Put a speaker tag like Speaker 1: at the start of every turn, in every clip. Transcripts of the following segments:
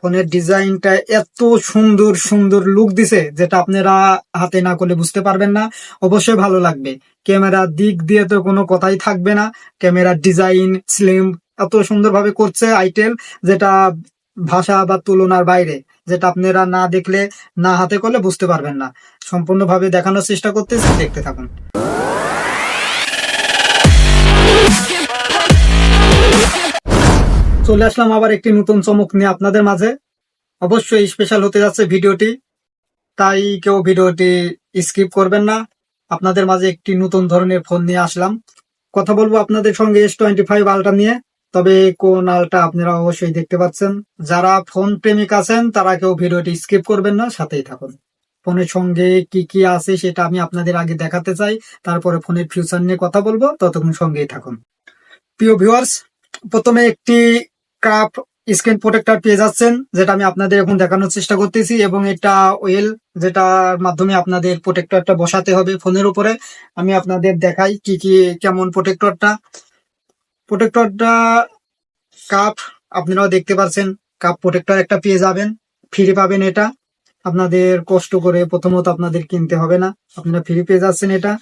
Speaker 1: ফোনের ডিজাইনটা এত সুন্দর সুন্দর লুক দিছে, যেটা আপনারা হাতে না করলে বুঝতে পারবেন না। অবশ্যই ভালো লাগবে। ক্যামেরার দিক দিয়ে তো কোনো কথাই থাকবে না। ক্যামেরার ডিজাইন স্লিম এত সুন্দরভাবে করছে আইটেল, যেটা ভাষা বা তুলনার বাইরে, যেটা আপনারা না দেখলে, না হাতে করলে বুঝতে পারবেন না। সম্পূর্ণভাবে দেখানোর চেষ্টা করতেছি, দেখতে থাকুন। চলে আসলাম আবার একটি নতুন চমক নিয়ে আপনাদের মাঝে। অবশ্যই স্পেশাল হতে যাচ্ছে ভিডিওটি, তাই কেউ ভিডিওটি স্কিপ করবেন না। আপনাদের মাঝে একটি নতুন ধরনের ফোন নিয়ে আসলাম। কথা বলব আপনাদের সঙ্গে এস টোয়েন্টি ফাইভ আলটা নিয়ে, তবে কোন আলটা আপনারা অবশ্যই দেখতে পাচ্ছেন। যারা ফোন প্রেমিক আছেন, তারা কেউ ভিডিওটি স্কিপ করবেন না, সাথেই থাকুন। ফোনের সঙ্গে কি কি আছে সেটা আমি আপনাদের আগে দেখাতে চাই, তারপরে ফোনের ফিউচার নিয়ে কথা বলব, ততক্ষণ সঙ্গেই থাকুন। প্রিয় ভিউয়ার্স প্রথমে একটি কাপ স্ক্রিন প্রোটেক্টর পেয়ে যাচ্ছেন, যেটা আমি আপনাদের এখন দেখানোর চেষ্টা করতেছি, এবং এটা ওয়েল যেটার মাধ্যমে আপনাদের প্রোটেক্টরটা বসাতে হবে ফোনের উপরে। আমি আপনাদের দেখাই কি কি, কেমন প্রোটেক্টরটা। প্রোটেক্টরটা কাপ, আপনারাও দেখতে পাচ্ছেন, কাপ প্রোটেক্টর একটা পেয়ে যাবেন ফ্রি পাবেন এটা। আপনাদের কষ্ট করে প্রথমত আপনাদের কিনতে হবে না, আপনারা ফ্রি পেয়ে যাচ্ছেন এটা।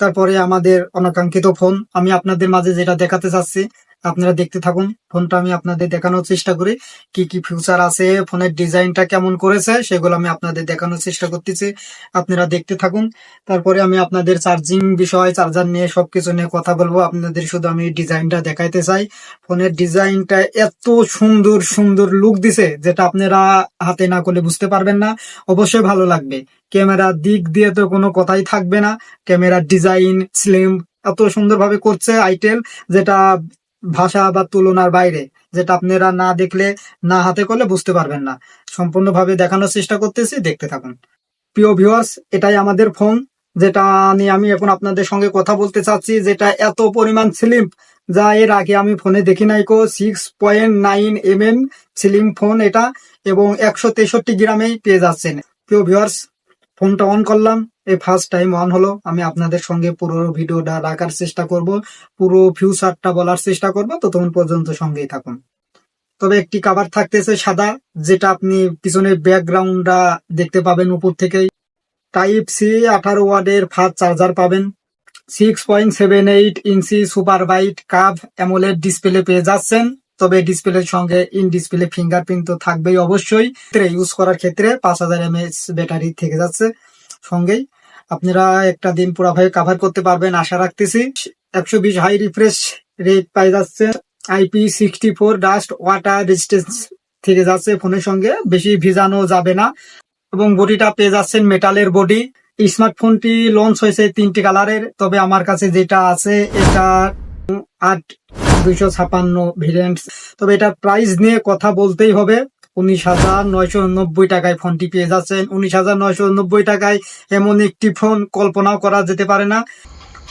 Speaker 1: তারপরে আমাদের অনাকাঙ্ক্ষিত ফোন, আমি আপনাদের মাঝে যেটা দেখাতে চাচ্ছি আপনারা দেখতে থাকুন। ফোনটা আমি আপনাদের দেখানোর চেষ্টা করি। কি কি ফিউচার আছে? ফোনের ডিজাইনটা কেমন করেছে? সেগুলো আমি আপনাদের দেখানোর চেষ্টা করতেছি। আপনারা দেখতে থাকুন। তারপরে আমি আপনাদের চার্জিং বিষয় চার্জার নিয়ে সবকিছু নিয়ে কথা বলব। আপনাদের শুধু আমি ডিজাইনটা দেখাইতে চাই। ফোনের ডিজাইনটা এত সুন্দর সুন্দর লুক দিছে, যেটা আপনারা হাতে না করলে বুঝতে পারবেন না। অবশ্যই ভালো লাগবে। ক্যামেরার দিক দিয়ে তো কোনো কথাই থাকবে না। ক্যামেরার ডিজাইন স্লিম এত সুন্দরভাবে করছে আইটেল যেটা ভাষা বা তুলনার বাইরে, যেটা আপনারা না দেখলে, না হাতে করলে বুঝতে পারবেন না। সম্পূর্ণভাবে দেখানোর চেষ্টা করতেছি, দেখতে থাকুন। প্রিয় ভিউয়ার্স এটাই আমাদের ফোন যেটা নিয়ে আমি এখন আপনাদের সঙ্গে কথা বলতে চাচ্ছি, যেটা এত পরিমাণ স্লিম যা এর আগে আমি ফোনে দেখি নাই কো six point nine M M slim phone এটা, এবং একশো তেষট্টি গ্রামেই পেয়ে যাচ্ছেন। প্রিয় ভিউয়ার্স ফোনটা অন করলাম। এই ফার্স্ট টাইম অন হলো। আমি আপনাদের সঙ্গে পুরো ভিডিওটা রাখার চেষ্টা করব। পুরো ফিউচারটা বলার চেষ্টা করব। ততক্ষণ পর্যন্ত সঙ্গেই থাকুন। তবে একটি কাভার থাকতেছে সাদা, যেটা আপনি পিছনের ব্যাকগ্রাউন্ডটা দেখতে পাবেন উপর থেকেই। টাইপ সি আঠারো ওয়ার্ডের ফাস্ট চার্জার পাবেন। Six point seven eight inch super bright curve AMOLED display পেয়ে যাচ্ছেন। তবে ডিসপ্লের সঙ্গে ইন ডিসপ্লে ফিঙ্গারপ্রিন্ট তো থাকবেই অবশ্যই। ইউজ করার ক্ষেত্রে পাঁচ হাজার এমএএচ ব্যাটারি থেকে যাচ্ছে। সঙ্গেই। আপনারা একটা দিন পুরাভাবে কাভার করতে পারবেন, আশা রাখতেছি। একশো বিশ হাই রিফ্রেশ রেট পাই যাচ্ছে। IP sixty four dust water resistance থেকে যাচ্ছে ফোনের সঙ্গে। বেশি ভিজানো যাবে না। এবং বডিটা পেয়ে যাচ্ছেন মেটালের বডি স্মার্টফোনটি লঞ্চ হয়েছে তিনটি কালারের তবে আমার কাছে যেটা আছে, এটা আট দুইশো ছাপান্ন ভেরিয়েন্ট তবে এটার প্রাইস নিয়ে কথা বলতেই হবে। উনিশ হাজার নয়শো নব্বই টাকায় ফোনটি পেয়ে যাচ্ছেন। উনিশ হাজার নয়শো নব্বই টাকায় এমন একটি ফোন কল্পনাও করা যেতে পারে না।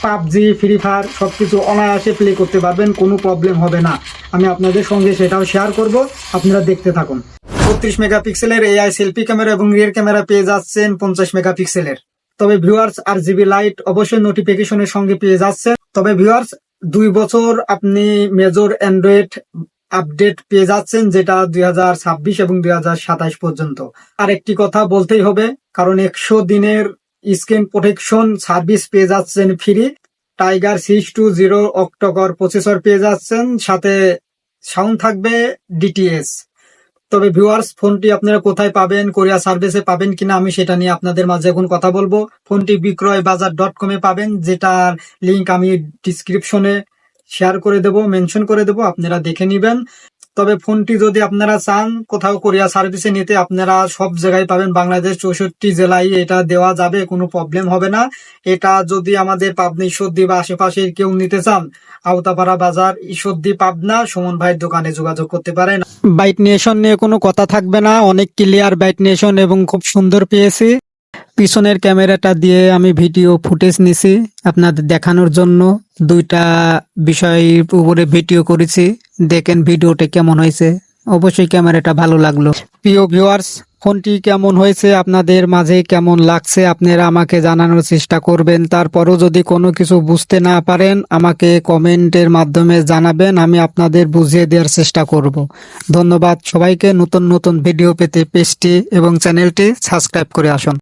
Speaker 1: পাবজি, ফ্রি ফায়ার সবকিছু অনায়াসে প্লে করতে পারবেন, কোনো প্রবলেম হবে না। আমি আপনাদের সঙ্গে সেটাও শেয়ার করব, আপনারা দেখতে থাকুন। বত্রিশ মেগাপিক্সেলের এআই সেলফি ক্যামেরা এবং রিয়ার ক্যামেরা পেয়ে যাচ্ছেন পঞ্চাশ মেগাপিক্সেলের। তবে ভিউয়ার্স আর জিবি লাইট অবশ্যই নোটিফিকেশনের সঙ্গে পেয়ে যাচ্ছেন। তবে ভিউয়ার্স দুই বছর আপনি মেজর অ্যান্ড্রয়েড আপডেট পেয়ে যাচ্ছেন যেটা দুই হাজার ছাব্বিশ এবং দুই পর্যন্ত। আর একটি কথা বলতেই হবে, কারণ একশো দিনের স্ক্রিন প্রোটেকশন সার্ভিস পেয়ে যাচ্ছেন free. Tiger six two zero octa core processor পেয়ে যাচ্ছেন, সাথে সাউন্ড থাকবে ডিটিএস। তবে ভিউয়ার্স, ফোনটি আপনারা কোথায় পাবেন, কোরিয়া সার্ভিসে পাবেন কিনা আমি সেটা নিয়ে আপনাদের মাঝে এখন কথা বলব। ফোনটি বিক্রয় বাজার ডট কমে পাবেন, যেটার লিংক আমি ডিসক্রিপশনে শেয়ার করে দেব মেনশন করে দেব, আপনারা দেখে নিবেন। তবে ফোনটি যদি আপনারা চান, কোথাও কোরিয়া সার্ভিসে নিতে আপনারা সব জায়গায় পাবেন। বাংলাদেশ চৌষট্টি জেলায় এটা দেওয়া যাবে, কোনো প্রবলেম হবে না। এটা যদি আমাদের পাবনা ঈশ্বরদী বা আশেপাশের কেউ নিতে চান, আওতাপাড়া বাজার, ঈশ্বরদী, পাবনা, সুমন ভাইয়ের দোকানে যোগাযোগ করতে পারেন। বাইট নেশন নিয়ে কোনো কথা থাকবে না। অনেক ক্লিয়ার বাইট নেশন এবং খুব সুন্দর পেয়েছি। পিছনের ক্যামেরাটা দিয়ে আমি ভিডিও ফুটেজ নিছি আপনাদের দেখানোর জন্য। দুইটা বিষয়ের উপরে ভিডিও করেছি। দেখেন ভিডিওটা কেমন হয়েছে। অবশ্যই ক্যামেরাটা ভালো লাগল। প্রিয় ভিউয়ার্স ফোনটি কেমন হয়েছে? আপনাদের মাঝে কেমন লাগছে? আপনারা আমাকে জানানোর চেষ্টা করবেন। তারপরও যদি কোনো কিছু বুঝতে না পারেন, আমাকে কমেন্টের মাধ্যমে জানাবেন। আমি আপনাদের বুঝিয়ে দেওয়ার চেষ্টা করব। ধন্যবাদ সবাইকে। নতুন নতুন ভিডিও পেতে পেজটি এবং চ্যানেলটি সাবস্ক্রাইব করে আসুন।